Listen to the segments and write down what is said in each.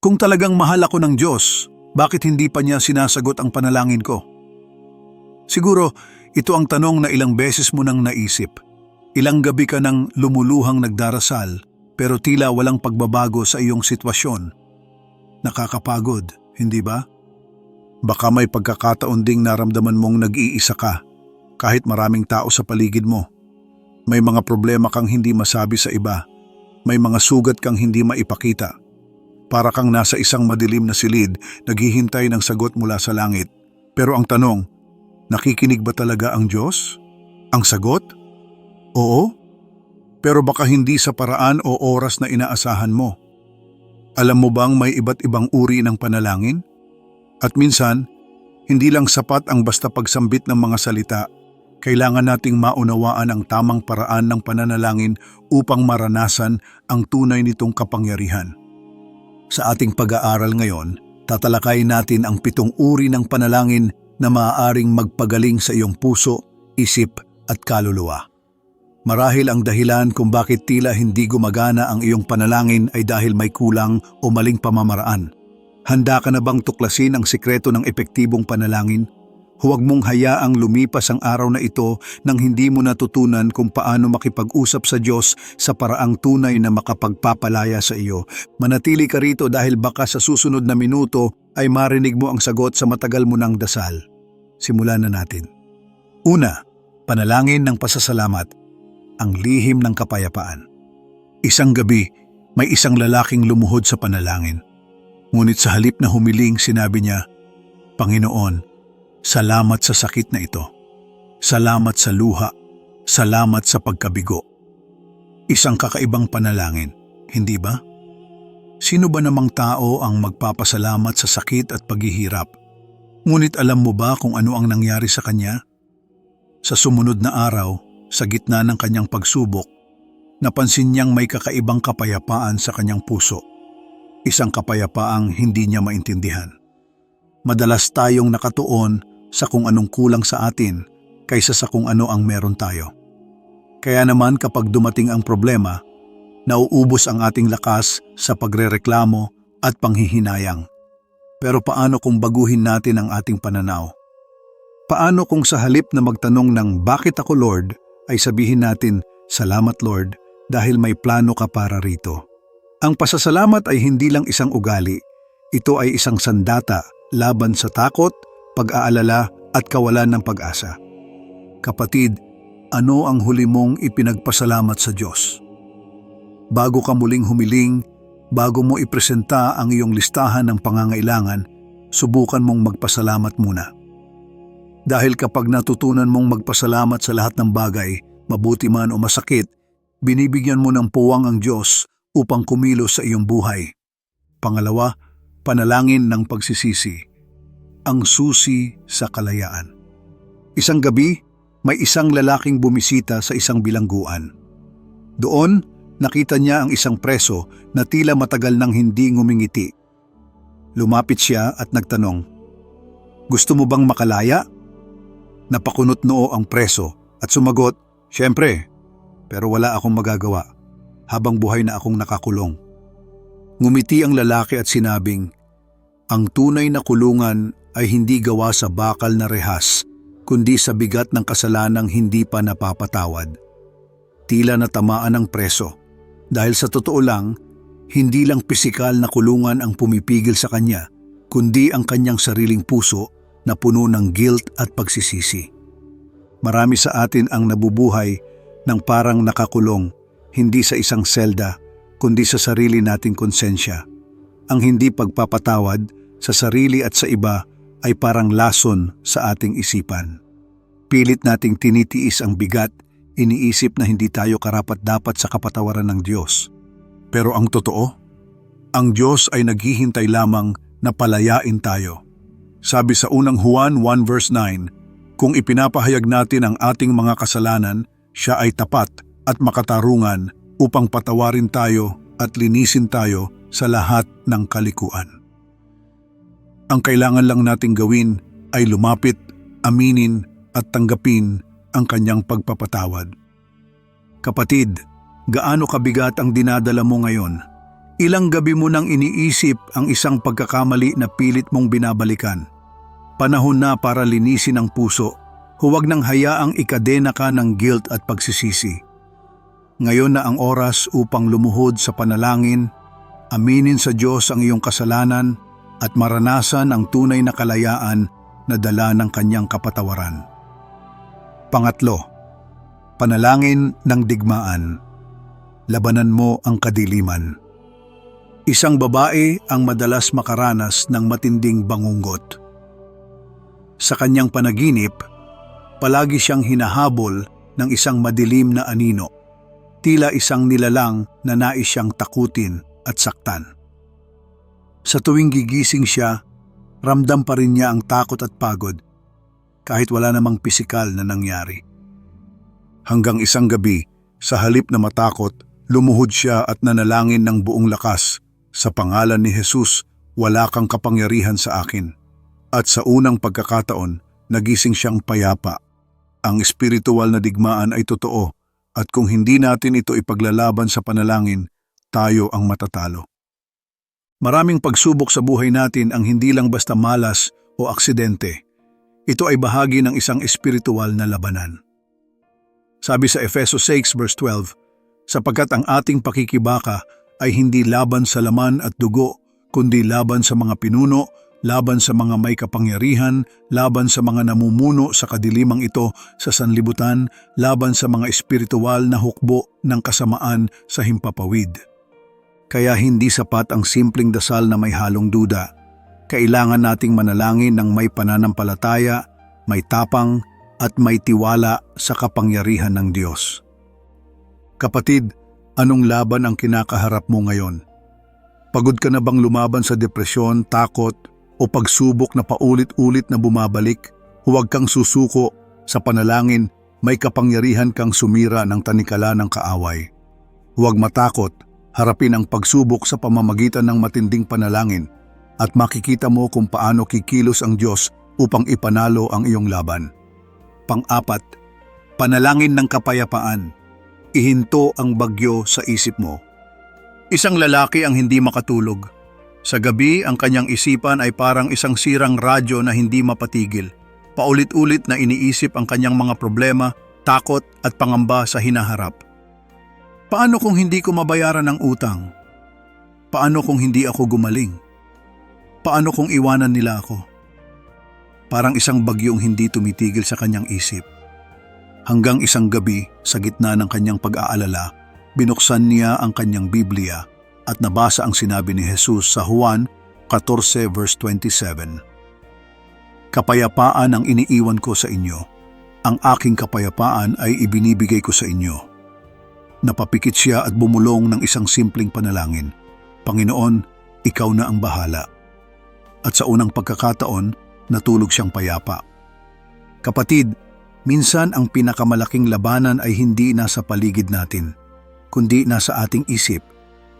Kung talagang mahal ako ng Diyos, bakit hindi pa niya sinasagot ang panalangin ko? Siguro, ito ang tanong na ilang beses mo nang naisip. Ilang gabi ka nang lumuluhang nagdarasal, pero tila walang pagbabago sa iyong sitwasyon. Nakakapagod, hindi ba? Baka may pagkakataon ding naramdaman mong nag-iisa ka, kahit maraming tao sa paligid mo. May mga problema kang hindi masabi sa iba. May mga sugat kang hindi maipakita. Para kang nasa isang madilim na silid, naghihintay ng sagot mula sa langit. Pero ang tanong, nakikinig ba talaga ang Diyos? Ang sagot? Oo. Pero baka hindi sa paraan o oras na inaasahan mo. Alam mo bang may iba't ibang uri ng panalangin? At minsan, hindi lang sapat ang basta pagsambit ng mga salita. Kailangan nating maunawaan ang tamang paraan ng pananalangin upang maranasan ang tunay nitong kapangyarihan. Sa ating pag-aaral ngayon, tatalakayin natin ang pitong uri ng panalangin na maaaring magpagaling sa iyong puso, isip at kaluluwa. Marahil ang dahilan kung bakit tila hindi gumagana ang iyong panalangin ay dahil may kulang o maling pamamaraan. Handa ka na bang tuklasin ang sikreto ng epektibong panalangin? Huwag mong hayaang lumipas ang araw na ito nang hindi mo natutunan kung paano makipag-usap sa Diyos sa paraang tunay na makapagpapalaya sa iyo. Manatili ka rito dahil baka sa susunod na minuto ay marinig mo ang sagot sa matagal mo ng dasal. Simulan na natin. Una, panalangin ng pasasalamat, ang lihim ng kapayapaan. Isang gabi, may isang lalaking lumuhod sa panalangin. Ngunit sa halip na humiling, sinabi niya, Panginoon, salamat sa sakit na ito. Salamat sa luha. Salamat sa pagkabigo. Isang kakaibang panalangin, hindi ba? Sino ba namang tao ang magpapasalamat sa sakit at paghihirap? Ngunit alam mo ba kung ano ang nangyari sa kanya? Sa sumunod na araw, sa gitna ng kanyang pagsubok, napansin niyang may kakaibang kapayapaan sa kanyang puso. Isang kapayapaang hindi niya maintindihan. Madalas tayong nakatuon sa kung anong kulang sa atin kaysa sa kung ano ang meron tayo. Kaya naman kapag dumating ang problema, nauubos ang ating lakas sa pagrereklamo at panghihinayang. Pero paano kung baguhin natin ang ating pananaw? Paano kung sa halip na magtanong ng bakit ako Lord ay sabihin natin salamat Lord dahil may plano ka para rito? Ang pasasalamat ay hindi lang isang ugali, ito ay isang sandata laban sa takot, pag-aalala at kawalan ng pag-asa. Kapatid, ano ang huli mong ipinagpasalamat sa Diyos? Bago ka muling humiling, bago mo ipresenta ang iyong listahan ng pangangailangan, subukan mong magpasalamat muna. Dahil kapag natutunan mong magpasalamat sa lahat ng bagay, mabuti man o masakit, binibigyan mo ng puwang ang Diyos upang kumilos sa iyong buhay. Pangalawa, panalangin ng pagsisisi. Ang susi sa kalayaan. Isang gabi, may isang lalaking bumisita sa isang bilangguan. Doon, nakita niya ang isang preso na tila matagal nang hindi ngumingiti. Lumapit siya at nagtanong, Gusto mo bang makalaya? Napakunot noo ang preso at sumagot, Siyempre, pero wala akong magagawa habang buhay na akong nakakulong. Ngumiti ang lalaki at sinabing, Ang tunay na kulungan ay hindi gawa sa bakal na rehas, kundi sa bigat ng kasalanang hindi pa napapatawad. Tila natamaan ng preso, dahil sa totoo lang, hindi lang pisikal na kulungan ang pumipigil sa kanya, kundi ang kanyang sariling puso na puno ng guilt at pagsisisi. Marami sa atin ang nabubuhay ng parang nakakulong, hindi sa isang selda, kundi sa sarili nating konsensya. Ang hindi pagpapatawad sa sarili at sa iba ay parang lason sa ating isipan. Pilit nating tinitiis ang bigat, iniisip na hindi tayo karapat-dapat sa kapatawaran ng Diyos. Pero ang totoo, ang Diyos ay naghihintay lamang na palayain tayo. Sabi sa unang Juan 1 verse 9, kung ipinapahayag natin ang ating mga kasalanan, siya ay tapat at makatarungan upang patawarin tayo at linisin tayo sa lahat ng kalikuan. Ang kailangan lang nating gawin ay lumapit, aminin at tanggapin ang kanyang pagpapatawad. Kapatid, gaano kabigat ang dinadala mo ngayon? Ilang gabi mo nang iniisip ang isang pagkakamali na pilit mong binabalikan. Panahon na para linisin ang puso. Huwag nang hayaang ikadena ka ng guilt at pagsisisi. Ngayon na ang oras upang lumuhod sa panalangin, aminin sa Diyos ang iyong kasalanan at maranasan ang tunay na kalayaan na dala ng kanyang kapatawaran. Pangatlo, panalangin ng digmaan. Labanan mo ang kadiliman. Isang babae ang madalas makaranas ng matinding bangungot. Sa kanyang panaginip, palagi siyang hinahabol ng isang madilim na anino, tila isang nilalang na nais siyang takutin at saktan. Sa tuwing gigising siya, ramdam pa rin niya ang takot at pagod, kahit wala namang pisikal na nangyari. Hanggang isang gabi, sa halip na matakot, lumuhod siya at nanalangin ng buong lakas sa pangalan ni Jesus, wala kang kapangyarihan sa akin. At sa unang pagkakataon, nagising siyang payapa. Ang espiritual na digmaan ay totoo at kung hindi natin ito ipaglalaban sa panalangin, tayo ang matatalo. Maraming pagsubok sa buhay natin ang hindi lang basta malas o aksidente. Ito ay bahagi ng isang espiritual na labanan. Sabi sa Efeso 6 verse 12, sapagkat ang ating pakikibaka ay hindi laban sa laman at dugo, kundi laban sa mga pinuno, laban sa mga may kapangyarihan, laban sa mga namumuno sa kadilimang ito sa sanlibutan, laban sa mga espiritual na hukbo ng kasamaan sa himpapawid. Kaya hindi sapat ang simpleng dasal na may halong duda. Kailangan nating manalangin ng may pananampalataya, may tapang, at may tiwala sa kapangyarihan ng Diyos. Kapatid, Anong laban ang kinakaharap mo ngayon? Pagod ka na bang lumaban sa depresyon, takot, o pagsubok na paulit-ulit na bumabalik? Huwag kang susuko sa panalangin, may kapangyarihan kang sumira ng tanikala ng kaaway. Huwag matakot, harapin ang pagsubok sa pamamagitan ng matinding panalangin at makikita mo kung paano kikilos ang Diyos upang ipanalo ang iyong laban. Pang-apat, panalangin ng kapayapaan ihinto ang bagyo sa isip mo. Isang lalaki ang hindi makatulog. Sa gabi, ang kanyang isipan ay parang isang sirang radyo na hindi mapatigil. Paulit-ulit na iniisip ang kanyang mga problema, takot at pangamba sa hinaharap. Paano kung hindi ko mabayaran ang utang? Paano kung hindi ako gumaling? Paano kung iwanan nila ako? Parang isang bagyong hindi tumitigil sa kanyang isip. Hanggang isang gabi, sa gitna ng kanyang pag-aalala, binuksan niya ang kanyang Biblia at nabasa ang sinabi ni Jesus sa Juan 14 verse 27. Kapayapaan ang iniiwan ko sa inyo. Ang aking kapayapaan ay ibinibigay ko sa inyo. Napapikit siya at bumulong ng isang simpleng panalangin. Panginoon, ikaw na ang bahala. At sa unang pagkakataon, natulog siyang payapa. Kapatid, Minsan ang pinakamalaking labanan ay hindi nasa paligid natin, kundi nasa ating isip.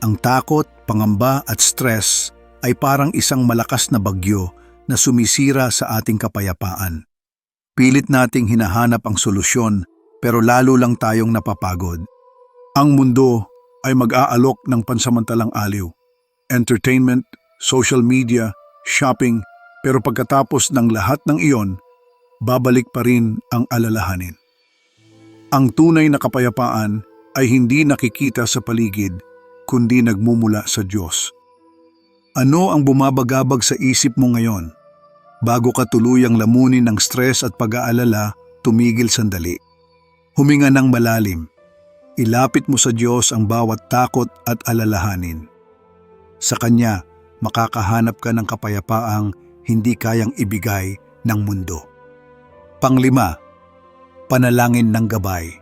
Ang takot, pangamba at stress ay parang isang malakas na bagyo na sumisira sa ating kapayapaan. Pilit nating hinahanap ang solusyon pero lalo lang tayong napapagod. Ang mundo ay mag-aalok ng pansamantalang aliw. Entertainment, social media, shopping, pero pagkatapos ng lahat ng iyon, babalik pa rin ang alalahanin. Ang tunay na kapayapaan ay hindi nakikita sa paligid, kundi nagmumula sa Diyos. Ano ang bumabagabag sa isip mo ngayon? Bago ka tuluyang lamunin ng stress at pag-aalala, tumigil sandali. Huminga ng malalim. Ilapit mo sa Diyos ang bawat takot at alalahanin. Sa Kanya, makakahanap ka ng kapayapaang hindi kayang ibigay ng mundo. Panglima, panalangin ng gabay.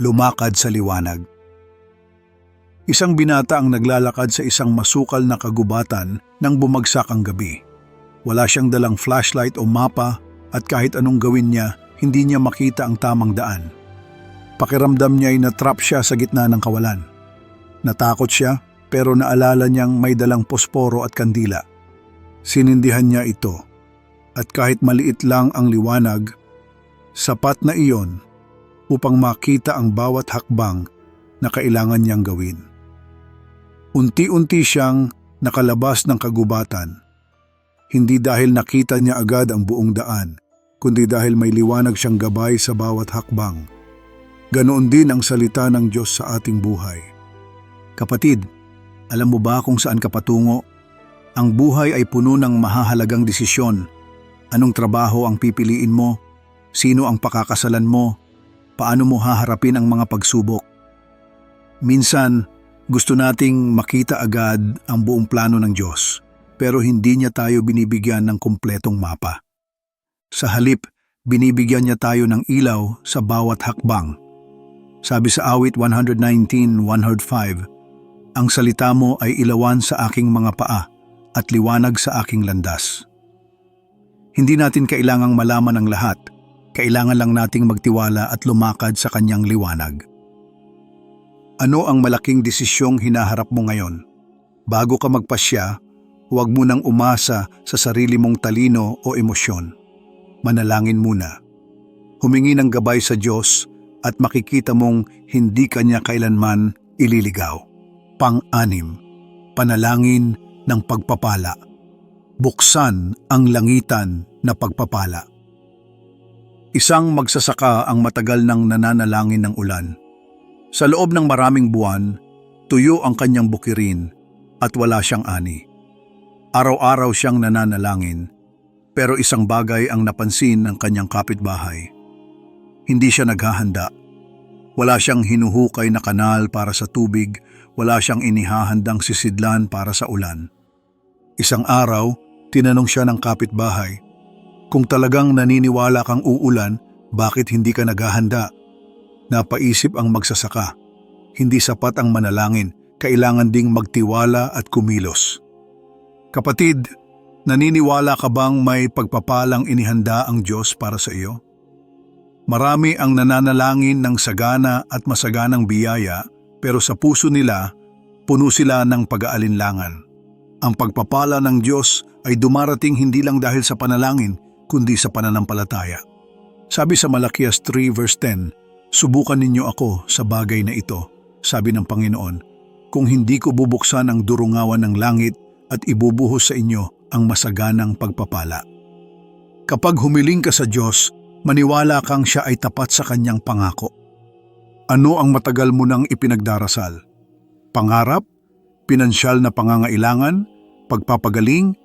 Lumakad sa liwanag. Isang binata ang naglalakad sa isang masukal na kagubatan nang bumagsak ang gabi. Wala siyang dalang flashlight o mapa at kahit anong gawin niya, hindi niya makita ang tamang daan. Pakiramdam niya ay natrap siya sa gitna ng kawalan. Natakot siya pero naalala niyang may dalang posporo at kandila. Sinindihan niya ito at kahit maliit lang ang liwanag, sapat na iyon upang makita ang bawat hakbang na kailangan niyang gawin. Unti-unti siyang nakalabas ng kagubatan. Hindi dahil nakita niya agad ang buong daan, kundi dahil may liwanag siyang gabay sa bawat hakbang. Ganoon din ang salita ng Diyos sa ating buhay. Kapatid, alam mo ba kung saan ka patungo? Ang buhay ay puno ng mahahalagang desisyon. Anong trabaho ang pipiliin mo? Sino ang pakakasalan mo? Paano mo haharapin ang mga pagsubok? Minsan, gusto nating makita agad ang buong plano ng Diyos, pero hindi niya tayo binibigyan ng kumpletong mapa. Sa halip, binibigyan niya tayo ng ilaw sa bawat hakbang. Sabi sa awit 119, 105, Ang salita mo ay ilawan sa aking mga paa at liwanag sa aking landas. Hindi natin kailangang malaman ang lahat, kailangan lang nating magtiwala at lumakad sa kanyang liwanag. Ano ang malaking desisyong hinaharap mo ngayon? Bago ka magpasya, huwag mo nang umasa sa sarili mong talino o emosyon. Manalangin muna. Humingi ng gabay sa Diyos at makikita mong hindi kanya kailanman ililigaw. Pang-anim, panalangin ng pagpapala. Buksan ang langitan na pagpapala. Isang magsasaka ang matagal nang nananalangin ng ulan. Sa loob ng maraming buwan, tuyo ang kanyang bukirin at wala siyang ani. Araw-araw siyang nananalangin, pero isang bagay ang napansin ng kanyang kapitbahay. Hindi siya naghahanda. Wala siyang hinuhukay na kanal para sa tubig, wala siyang inihahandang sisidlan para sa ulan. Isang araw, tinanong siya ng kapitbahay, kung talagang naniniwala kang uulan, bakit hindi ka naghahanda? Napaisip ang magsasaka. Hindi sapat ang manalangin, kailangan ding magtiwala at kumilos. Kapatid, naniniwala ka bang may pagpapalang inihanda ang Diyos para sa iyo? Marami ang nananalangin ng sagana at masaganang biyaya pero sa puso nila, puno sila ng pag-aalinlangan. Ang pagpapala ng Diyos ay dumarating hindi lang dahil sa panalangin, kundi sa pananampalataya. Sabi sa Malakias 3 verse 10, Subukan ninyo ako sa bagay na ito, sabi ng Panginoon, kung hindi ko bubuksan ang durungawan ng langit at ibubuhos sa inyo ang masaganang pagpapala. Kapag humiling ka sa Diyos, maniwala kang siya ay tapat sa kanyang pangako. Ano ang matagal mo nang ipinagdarasal? Pangarap? Pinansyal na pangangailangan? Pagpapagaling?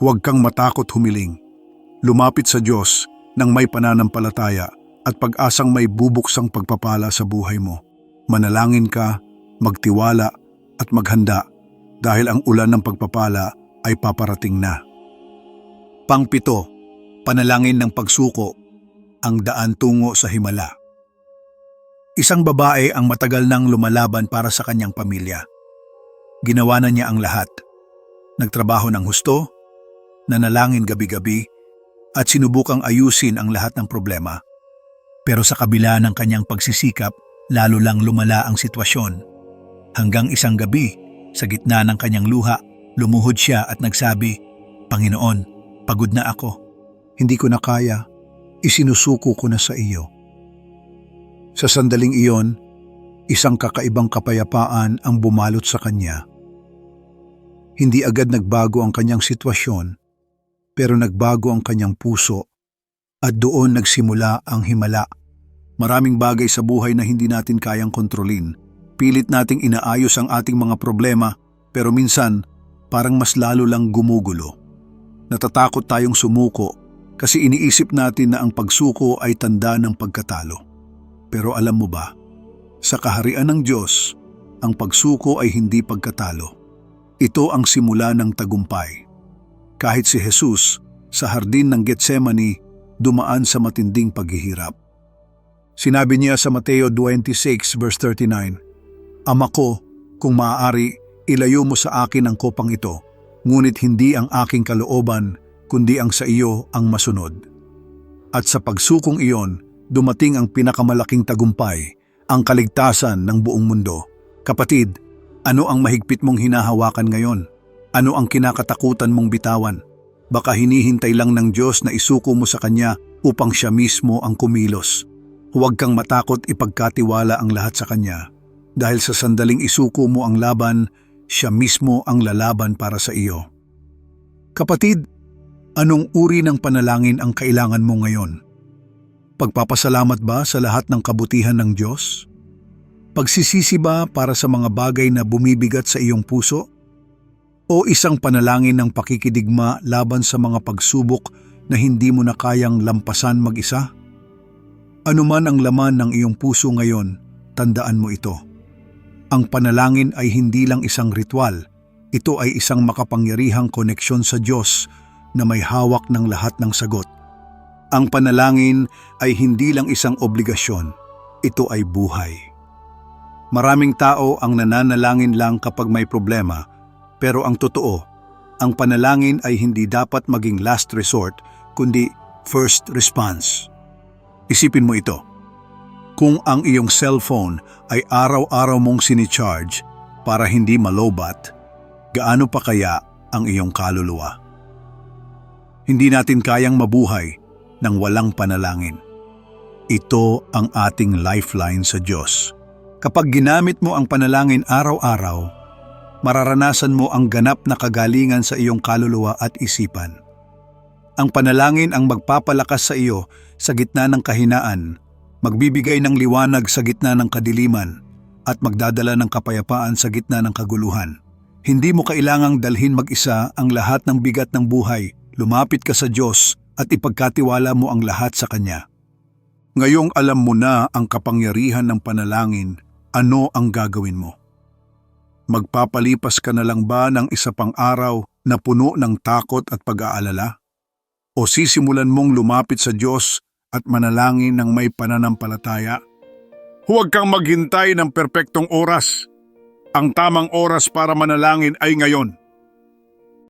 Huwag kang matakot humiling. Lumapit sa Diyos nang may pananampalataya at pag-asang may bubuksang pagpapala sa buhay mo. Manalangin ka, magtiwala at maghanda dahil ang ulan ng pagpapala ay paparating na. Pangpito, panalangin ng pagsuko, ang daan tungo sa himala. Isang babae ang matagal nang lumalaban para sa kanyang pamilya. Ginawa na niya ang lahat. Nagtrabaho ng husto, nanalangin gabi-gabi, at sinubukang ayusin ang lahat ng problema. Pero sa kabila ng kanyang pagsisikap, lalo lang lumala ang sitwasyon. Hanggang isang gabi, sa gitna ng kanyang luha, lumuhod siya at nagsabi, Panginoon, pagod na ako. Hindi ko na kaya. Isinusuko ko na sa iyo. Sa sandaling iyon, isang kakaibang kapayapaan ang bumalot sa kanya. Hindi agad nagbago ang kanyang sitwasyon, pero nagbago ang kanyang puso at doon nagsimula ang himala. Maraming bagay sa buhay na hindi natin kayang kontrolin. Pilit nating inaayos ang ating mga problema pero minsan parang mas lalo lang gumugulo. Natatakot tayong sumuko kasi iniisip natin na ang pagsuko ay tanda ng pagkatalo. Pero alam mo ba, sa kaharian ng Diyos, ang pagsuko ay hindi pagkatalo. Ito ang simula ng tagumpay. Kahit si Jesus sa hardin ng Getsemani dumaan sa matinding paghihirap. Sinabi niya sa Mateo 26 verse 39, Ama ko, kung maaari, ilayo mo sa akin ang kopang ito, ngunit hindi ang aking kalooban, kundi ang sa iyo ang masunod. At sa pagsukong iyon, dumating ang pinakamalaking tagumpay, ang kaligtasan ng buong mundo. Kapatid, ano ang mahigpit mong hinahawakan ngayon? Ano ang kinakatakutan mong bitawan? Baka hinihintay lang ng Diyos na isuko mo sa Kanya upang siya mismo ang kumilos. Huwag kang matakot ipagkatiwala ang lahat sa Kanya. Dahil sa sandaling isuko mo ang laban, siya mismo ang lalaban para sa iyo. Kapatid, anong uri ng panalangin ang kailangan mo ngayon? Pagpapasalamat ba sa lahat ng kabutihan ng Diyos? Pagsisisi ba para sa mga bagay na bumibigat sa iyong puso? O isang panalangin ng pakikidigma laban sa mga pagsubok na hindi mo na kayang lampasan mag-isa? Ano man ang laman ng iyong puso ngayon, tandaan mo ito. Ang panalangin ay hindi lang isang ritual, ito ay isang makapangyarihang koneksyon sa Diyos na may hawak ng lahat ng sagot. Ang panalangin ay hindi lang isang obligasyon, ito ay buhay. Maraming tao ang nananalangin lang kapag may problema, pero ang totoo, ang panalangin ay hindi dapat maging last resort, kundi first response. Isipin mo ito. Kung ang iyong cellphone ay araw-araw mong sinicharge para hindi malobat, gaano pa kaya ang iyong kaluluwa? Hindi natin kayang mabuhay nang walang panalangin. Ito ang ating lifeline sa Diyos. Kapag ginamit mo ang panalangin araw-araw, mararanasan mo ang ganap na kagalingan sa iyong kaluluwa at isipan. Ang panalangin ang magpapalakas sa iyo sa gitna ng kahinaan, magbibigay ng liwanag sa gitna ng kadiliman, at magdadala ng kapayapaan sa gitna ng kaguluhan. Hindi mo kailangang dalhin mag-isa ang lahat ng bigat ng buhay. Lumapit ka sa Diyos at ipagkatiwala mo ang lahat sa Kanya. Ngayong alam mo na ang kapangyarihan ng panalangin, ano ang gagawin mo? Magpapalipas ka na lang ba ng isa pang araw na puno ng takot at pag-aalala? O sisimulan mong lumapit sa Diyos at manalangin ng may pananampalataya? Huwag kang maghintay ng perpektong oras. Ang tamang oras para manalangin ay ngayon.